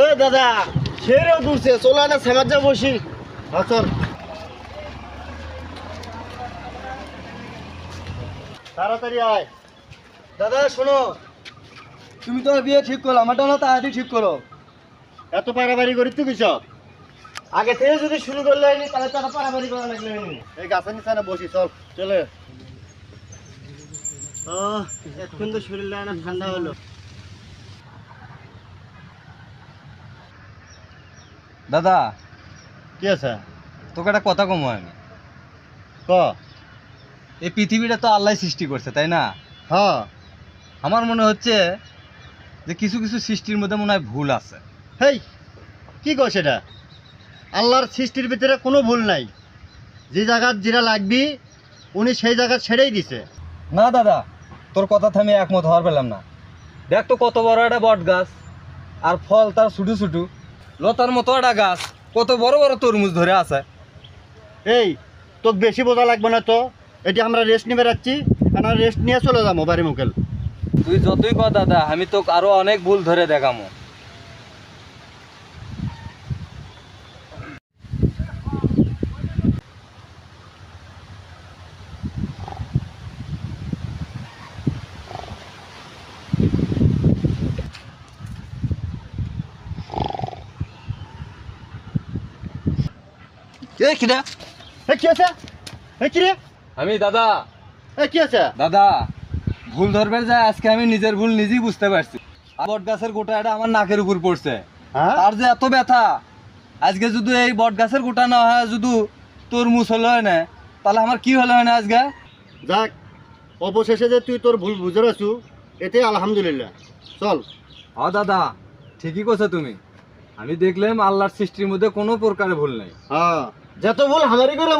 ও দাদা সেরেও দূরছে চলো না, সেমার যা বসি। হ্যাঁ তাড়াতাড়ি আয়। দাদা, শোনো। তুমি তো বিয়ে ঠিক করো আমারটা না তাড়াতাড়ি ঠিক করো। এত পারাবাড়ি করি তুই কিস আগে থেকে যদি শুরু করলে তাহলে তারা পারাবাড়ি করা লাগলে। এই গাছের নিচে না বসি, চল, চলে। ও এখন তো শরীরটা না ঠান্ডা হলো। দাদা। কি আছে? তোকে একটা কথা কমো আমি। ক? এই পৃথিবীটা তো আল্লাহ সৃষ্টি করছে তাই না? হ্যাঁ। আমার মনে হচ্ছে যে কিছু কিছু সৃষ্টির মধ্যে মনে হয় ভুল আছে। হেই কি কয় সেটা আল্লাহর সৃষ্টির ভিতরে কোনো ভুল নাই। যে জায়গার যেটা লাগবি উনি সেই জায়গা ছেড়েই দিছে। না দাদা তোর কথাতে আমি একমত হওয়ার পেলাম না। দেখ তো কত বড় একটা বট গাছ আর ফল তার ছুটু ছুটু। লতার মতো একটা গাছ কত বড় বড় তরমুজ ধরে আছে। এই তোকে বেশি বোঝা লাগবে না তো। এটি আমরা রেস্ট নিয়ে বেড়াচ্ছি আমরা রেস্ট নিয়ে চলে যাব বাড়ি মুখেল তুই যতই কর দাদা আমি তোকে আরও অনেক ভুল ধরে দেখামো। এ কিরা এ কি আছে? এ কি রে? আমি দাদা। এ কি আছে? দাদা ভুল ধরবে যায় আজকে আমি নিজের ভুল নিজেই বুঝতে পারছি। বট গাছের গোটাটা আমার নাকের উপর পড়ছে। হ্যাঁ? তার যে এত ব্যথা আজকে যদি এই বট গাছের গোটা না হয় যদি তরমুজ হলো হয় না তাহলে আমার কি হলো হয় না আজকে? যাক অবশেষে যে তুই তোর ভুল বুঝে রাখছু এতে আলহামদুলিল্লাহ। চল। হ দাদা ঠিকই কছো তুমি। আমি দেখলাম আল্লাহর সৃষ্টির মধ্যে কোনো প্রকারের ভুল নেই। হ্যাঁ। যত ভুল আমারই করে